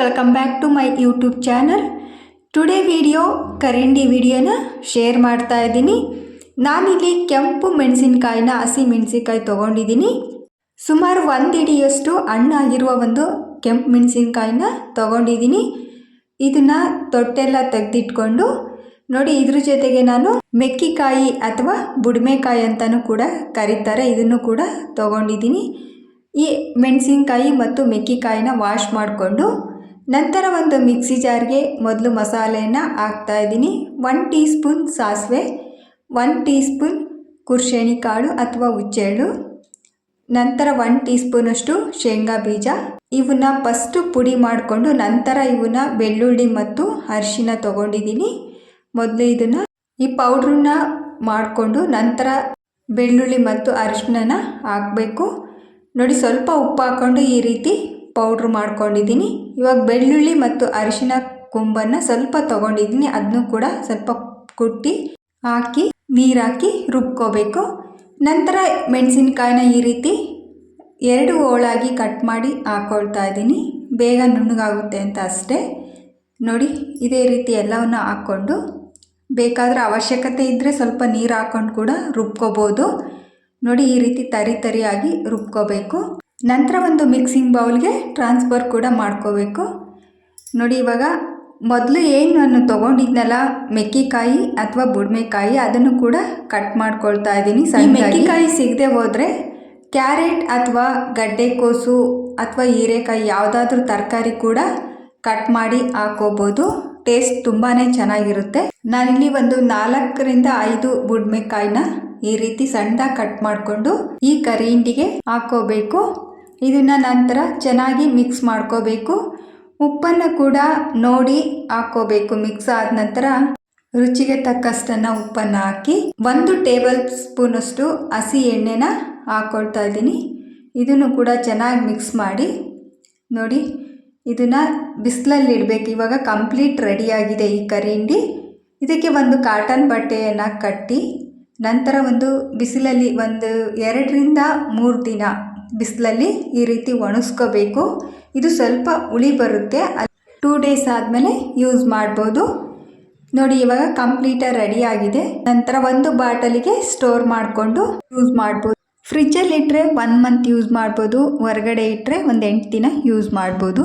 Welcome back to my YouTube channel today video ಕರಿಂಡಿ ವಿಡಿಯೋನ share ಮಾಡ್ತಾ ಇದ್ದೀನಿ. ನಾನಿಲ್ಲಿ ಕೆಂಪು ಮೆಣಸಿನ್ಕಾಯಿನ ಹಸಿ ಮೆಣಸಿನ್ಕಾಯಿ ತೊಗೊಂಡಿದ್ದೀನಿ. ಸುಮಾರು ಒಂದು ಇಡಿಯಷ್ಟು ಹಣ್ಣಾಗಿರುವ ಒಂದು ಕೆಂಪು ಮೆಣಸಿನ್ಕಾಯಿನ ತೊಗೊಂಡಿದ್ದೀನಿ. ಇದನ್ನು ತೊಟ್ಟೆಲ್ಲ ತೆಗೆದಿಟ್ಕೊಂಡು, ನೋಡಿ ಇದ್ರ ಜೊತೆಗೆ ನಾನು ಮೆಕ್ಕಿಕಾಯಿ ಅಥವಾ ಬುಡ್ಮೆಕಾಯಿ ಅಂತಲೂ ಕೂಡ ಕರೀತಾರೆ, ಇದನ್ನು ಕೂಡ ತೊಗೊಂಡಿದ್ದೀನಿ. ಈ ಮೆಣಸಿನ್ಕಾಯಿ ಮತ್ತು ಮೆಕ್ಕಿಕಾಯಿನ ವಾಶ್ ಮಾಡಿಕೊಂಡು ನಂತರ ಒಂದು ಮಿಕ್ಸಿ ಜಾರ್ಗೆ ಮೊದಲು ಮಸಾಲೆಯನ್ನು ಹಾಕ್ತಾ ಇದ್ದೀನಿ. ಒನ್ ಟೀ ಸ್ಪೂನ್ ಸಾಸಿವೆ, ಒನ್ ಟೀ ಸ್ಪೂನ್ ಕುರ್ಶೆಣಿ ಕಾಳು ಅಥವಾ ಹುಚ್ಚೆಳ್ಳು, ನಂತರ ಒನ್ ಟೀ ಸ್ಪೂನಷ್ಟು ಶೇಂಗಾ ಬೀಜ. ಇವನ್ನ ಫಸ್ಟು ಪುಡಿ ಮಾಡಿಕೊಂಡು ನಂತರ ಇವನ್ನ ಬೆಳ್ಳುಳ್ಳಿ ಮತ್ತು ಅರಿಶಿನ ತೊಗೊಂಡಿದ್ದೀನಿ. ಮೊದಲು ಇದನ್ನು ಈ ಪೌಡ್ರನ್ನ ಮಾಡಿಕೊಂಡು ನಂತರ ಬೆಳ್ಳುಳ್ಳಿ ಮತ್ತು ಅರಿಶಿನ ಹಾಕಬೇಕು. ನೋಡಿ, ಸ್ವಲ್ಪ ಉಪ್ಪು ಹಾಕ್ಕೊಂಡು ಈ ರೀತಿ ಪೌಡ್ರ್ ಮಾಡ್ಕೊಂಡಿದ್ದೀನಿ. ಇವಾಗ ಬೆಳ್ಳುಳ್ಳಿ ಮತ್ತು ಅರಿಶಿನ ಕೊಂಬನ್ನು ಸ್ವಲ್ಪ ತೊಗೊಂಡಿದ್ದೀನಿ. ಅದನ್ನು ಕೂಡ ಸ್ವಲ್ಪ ಕುಟ್ಟಿ ಹಾಕಿ ನೀರಾಕಿ ರುಬ್ಕೋಬೇಕು. ನಂತರ ಮೆಣಸಿನ್ಕಾಯಿನ ಈ ರೀತಿ ಎರಡು ಹೋಳಾಗಿ ಕಟ್ ಮಾಡಿ ಹಾಕ್ಕೊಳ್ತಾ ಇದ್ದೀನಿ. ಬೇಗ ನುಣ್ಣಗಾಗುತ್ತೆ ಅಂತ ಅಷ್ಟೇ. ನೋಡಿ, ಇದೇ ರೀತಿ ಎಲ್ಲವನ್ನು ಹಾಕ್ಕೊಂಡು ಬೇಕಾದರೆ ಅವಶ್ಯಕತೆ ಇದ್ದರೆ ಸ್ವಲ್ಪ ನೀರು ಹಾಕ್ಕೊಂಡು ಕೂಡ ರುಬ್ಕೋಬೋದು. ನೋಡಿ, ಈ ರೀತಿ ತರಿ ತರಿಯಾಗಿ ರುಬ್ಕೋಬೇಕು. ನಂತರ ಒಂದು ಮಿಕ್ಸಿಂಗ್ ಬೌಲ್ಗೆ ಟ್ರಾನ್ಸ್ಫರ್ ಕೂಡ ಮಾಡ್ಕೋಬೇಕು. ನೋಡಿ ಇವಾಗ ಮೊದಲು ಏನು ನಾನು ತೊಗೊಂಡಿದ್ನಲ್ಲ ಮೆಕ್ಕಿಕಾಯಿ ಅಥವಾ ಬುಡ್ಮೆಕಾಯಿ ಅದನ್ನು ಕೂಡ ಕಟ್ ಮಾಡ್ಕೊಳ್ತಾ ಇದ್ದೀನಿ ಸಣ್ಣ ಮೆಕ್ಕಿಕಾಯಿ ಸಿಗದೆ ಹೋದರೆ ಕ್ಯಾರೆಟ್ ಅಥವಾ ಗಡ್ಡೆಕೋಸು ಅಥವಾ ಹೀರೆಕಾಯಿ ಯಾವುದಾದ್ರೂ ತರಕಾರಿ ಕೂಡ ಕಟ್ ಮಾಡಿ ಹಾಕೋಬೋದು. ಟೇಸ್ಟ್ ತುಂಬಾ ಚೆನ್ನಾಗಿರುತ್ತೆ. ನಾನಿಲ್ಲಿ ಒಂದು ನಾಲ್ಕರಿಂದ ಐದು ಬುಡ್ಮೆಕಾಯಿನ ಈ ರೀತಿ ಸಣ್ಣದಾಗಿ ಕಟ್ ಮಾಡಿಕೊಂಡು ಈ ಕರಿ ಹಿಂಡಿಗೆ ಹಾಕೋಬೇಕು. ಇದನ್ನ ನಂತರ ಚೆನ್ನಾಗಿ ಮಿಕ್ಸ್ ಮಾಡ್ಕೋಬೇಕು. ಉಪ್ಪನ್ನು ಕೂಡ ನೋಡಿ ಹಾಕೋಬೇಕು ಮಿಕ್ಸ್ ಆದ ನಂತರ ರುಚಿಗೆ ತಕ್ಕಷ್ಟನ್ನು ಉಪ್ಪನ್ನು ಹಾಕಿ ಒಂದು ಟೇಬಲ್ ಸ್ಪೂನಷ್ಟು ಹಸಿ ಎಣ್ಣೆನ ಹಾಕ್ಕೊಳ್ತಾ ಇದ್ದೀನಿ. ಇದನ್ನು ಕೂಡ ಚೆನ್ನಾಗಿ ಮಿಕ್ಸ್ ಮಾಡಿ. ನೋಡಿ, ಇದನ್ನು ಬಿಸಿಲಲ್ಲಿ ಇಡಬೇಕು. ಇವಾಗ ಕಂಪ್ಲೀಟ್ ರೆಡಿಯಾಗಿದೆ ಈ ಕರಿ ಇದಕ್ಕೆ ಒಂದು ಕಾಟನ್ ಬಟ್ಟೆಯನ್ನು ಕಟ್ಟಿ, ನಂತರ ಒಂದು ಬಿಸಿಲಲ್ಲಿ ಒಂದು ಎರಡರಿಂದ ಮೂರು ದಿನ ಬಿಸಿಲಲ್ಲಿ ಈ ರೀತಿ ಒಣಗಿಸ್ಕೋಬೇಕು ಇದು ಸ್ವಲ್ಪ ಹುಳಿ ಬರುತ್ತೆ. ಟೂ ಡೇಸ್ ಆದಮೇಲೆ ಯೂಸ್ ಮಾಡ್ಬೋದು. ನೋಡಿ, ಇವಾಗ ಕಂಪ್ಲೀಟಾಗಿ ರೆಡಿ ಆಗಿದೆ. ನಂತರ ಒಂದು ಬಾಟಲಿಗೆ ಸ್ಟೋರ್ ಮಾಡಿಕೊಂಡು ಯೂಸ್ ಮಾಡ್ಬೋದು. ಫ್ರಿಜ್ಜಲ್ಲಿ ಇಟ್ಟರೆ ಒನ್ ಮಂತ್ ಯೂಸ್ ಮಾಡ್ಬೋದು. ಹೊರಗಡೆ ಇಟ್ಟರೆ ಒಂದು ಎಂಟು ದಿನ ಯೂಸ್ ಮಾಡ್ಬೋದು.